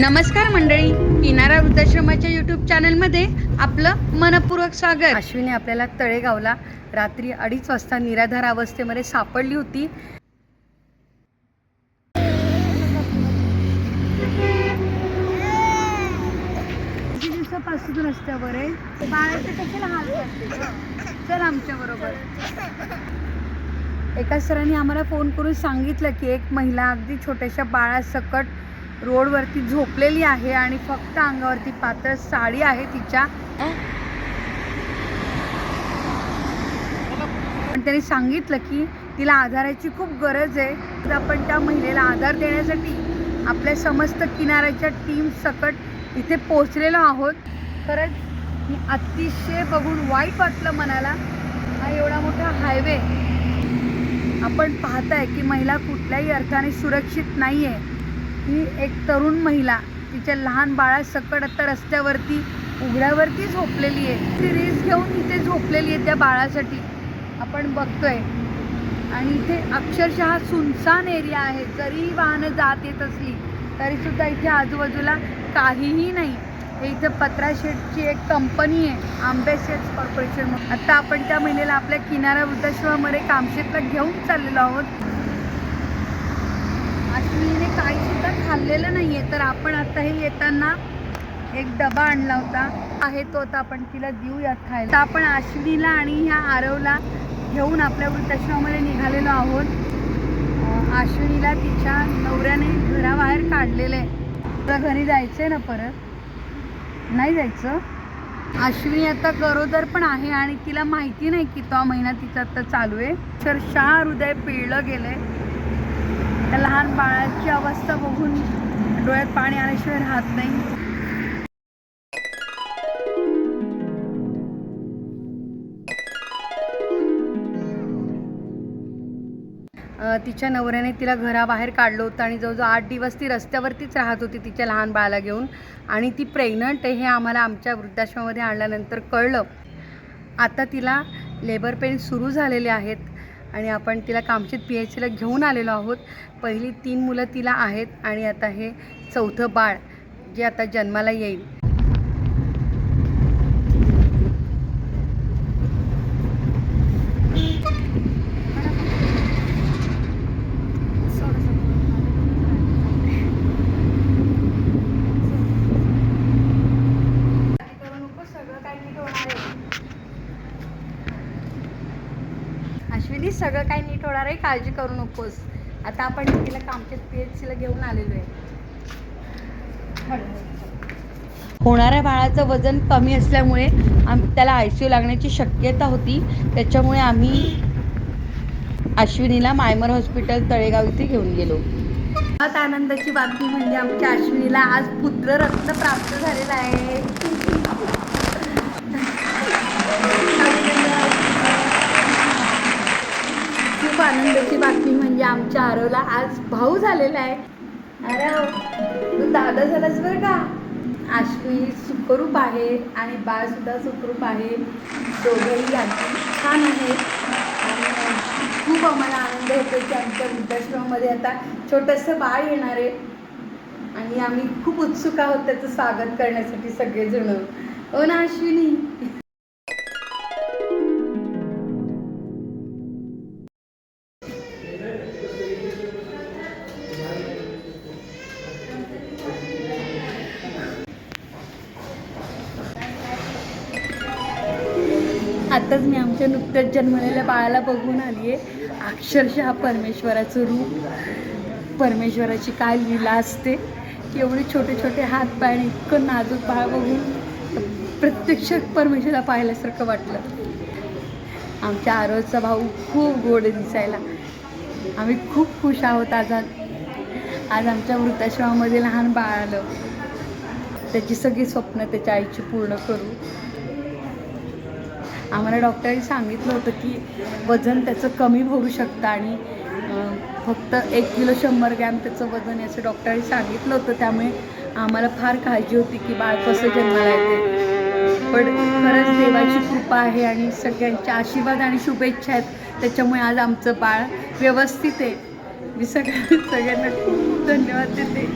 नमस्कार मंडळी किनारा वृद्धाश्रमाच्या यूट्यूब चॅनलमध्ये आपलं मनपूर्वक स्वागत. अश्विनी आपल्याला तळेगावला रात्री अडीच वाजता निराधार अवस्थेमध्ये सापडली होती. दिवसापासून रस्त्यावर आहे? चल आमच्या बरोबर. एका सरांनी आम्हाला फोन करून सांगितलं की एक महिला अगदी छोट्याशा बाळासकट रोडवरती झोपलेली आहे आणि फक्त अंगावरती पातळ साडी आहे तिच्या. पण त्यांनी सांगितलं की तिला आधाराची खूप गरज आहे. तर आपण त्या महिलेला आधार देण्यासाठी आपल्या समस्त किनाऱ्याच्या टीम सकट इथे पोचलेलो आहोत. खरंच मी अतिशय बघून वाईट वाटलं मनाला. हा एवढा मोठा हायवे आपण पाहताय की महिला कुठल्याही अर्थाने सुरक्षित नाही आहे ही एक तरुण महिला तिच्या लहान बाळासकट आता रस्त्यावरती उघड्यावरती झोपलेली आहे. ती रेस घेऊन इथे झोपलेली आहे त्या बाळासाठी. आपण बघतोय. आणि इथे अक्षरशः सुनसान एरिया आहे. जरी वाहनं जात येत असली तरी सुद्धा इथे आजूबाजूला काहीही नाही. हे इथं पत्रा शेडची एक कंपनी आहे आंबे शेड्स कॉर्पोरेशन आता आपण त्या महिलेला आपल्या किनारा वृद्धाश्रमामध्ये कामशेतला घेऊन चाललेलो आहोत अश्विनीने काही खाल्लेलं नाही आहे तर आपण आता हे येताना एक डबा आणला होता. आहे तो आता आपण तिला देऊयात खायला. तर आपण आश्विनीला आणि ह्या आरवला घेऊन आपल्या वृद्धाश्रमामध्ये निघालेलो आहोत. आश्विनीला तिच्या नवऱ्याने घराबाहेर काढलेलं आहे. तुला घरी जायचंय ना परत? नाही जायचं? अश्विनी आता गरोदर पण आहे आणि तिला माहिती नाही की तो महिना तिचा आता चालू आहे. तर शहा हृदय पिळलं गेलं आहे त्या लहान बाळाची अवस्था बघून डोळ्यात पाणी आल्याशिवाय राहत नाही. तिच्या नवऱ्याने तिला घराबाहेर काढलं होतं आणि जवळजवळ आठ दिवस ती रस्त्यावरतीच राहत होती तिच्या लहान बाळाला घेऊन. आणि ती प्रेग्नंट आहे हे आम्हाला आमच्या वृद्धाश्रमामध्ये आणल्यानंतर कळलं. आता तिला लेबर पेन सुरू झालेले आहेत. आणि आपण तिला कामचित पी एच सीला घेऊन आलेलो आहोत. पहिली तीन मुलं तिला आहेत आणि आता हे चौथं बाळ जे आता जन्माला येईल. अश्विनी सगळं काही नीट होणार आहे काळजी करू नकोस. आता आपण तिला कामचेत पी एच सीला घेऊन आलेलो आहे. होणाऱ्या बाळाचं वजन कमी असल्यामुळे आम त्याला आय सी यू लागण्याची शक्यता होती. त्याच्यामुळे आम्ही अश्विनीला मायमर हॉस्पिटल तळेगाव इथे घेऊन गेलो. सर्वात आनंदाची बातमी म्हणजे आमच्या अश्विनीला आज पुत्ररत्न प्राप्त झालेला आहे. आनंदाची बातमी म्हणजे आमच्या आरवला आज भाऊ झालेला आहे. अरे हो. तू दादा झालास बरं का? आश्वी सुखरूप आहे आणि बाळ सुद्धा सुखरूप आहे. दोघंही अगदी छान आहेत आणि खूप आम्हाला आनंद होतो की आमच्या वृद्धाश्रमामध्ये आता छोटंसं बाळ येणार आहे. आणि आम्ही खूप उत्सुक आहोत त्याचं स्वागत करण्यासाठी सगळेजण. हो ना अश्विनी? आताच मी आमच्या नुकत्याच जन्मलेल्या बाळाला बघून आली आहे अक्षरशः परमेश्वराचं रूप परमेश्वराची काय लीला असते. की एवढे छोटे छोटे हात पाय आणि इतकं नाजूक बाळ बघून प्रत्यक्ष परमेश्वरला पाहिल्यासारखं वाटलं. आमच्या आरोचा भाऊ खूप गोड दिसायला. आम्ही खूप खुश आहोत आज. आज आमच्या वृद्धाश्रमामध्ये लहान बाळ आलं. त्याची सगळी स्वप्न त्याच्या आईची पूर्ण करू. आम्हाला डॉक्टरांनी सांगितलं होतं की वजन त्याचं कमी होऊ शकतं आणि फक्त एक किलो शंभर ग्रॅम त्याचं वजन याचं डॉक्टरांनी सांगितलं होतं. त्यामुळे आम्हाला फार काळजी होती की बाळ कसं जन्माला येते पण खरंच देवाची कृपा आहे आणि सगळ्यांचे आशीर्वाद आणि शुभेच्छा आहेत. त्याच्यामुळे आज आमचं बाळ व्यवस्थित आहे. मी सगळ्या सगळ्यांना खूप धन्यवाद देते.